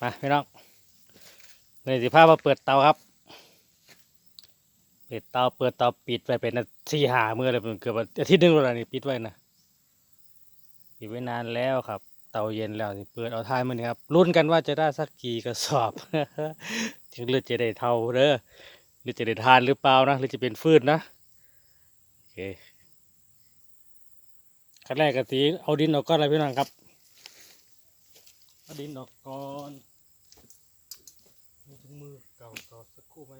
มาพี่น้องเลยสิพามาเปิดเตาครับ เปิดเตาเปิดเตาปิดไปเป็นนาทีหาเมื่อเลยเกือบอาทิตย์นึงแล้วล่ะนี่ปิดไว้นะปิดไว้นานแล้วครับ เตาเย็นแล้วสิเปิดเอาทายมันครับรุ่นกันว่าจะได้สักกี่กระสอบถึงเลือดจะได้เท่าเด้อหรือจะได้ทานหรือเปล่านะหรือจะเป็นฟืนนะโอเคขั้นแรกก็สีเอาดินออกก่อนเลยพี่น้องครับ เอาดินออกก่อนมีถุงมือเก่าๆสักครู่ไหม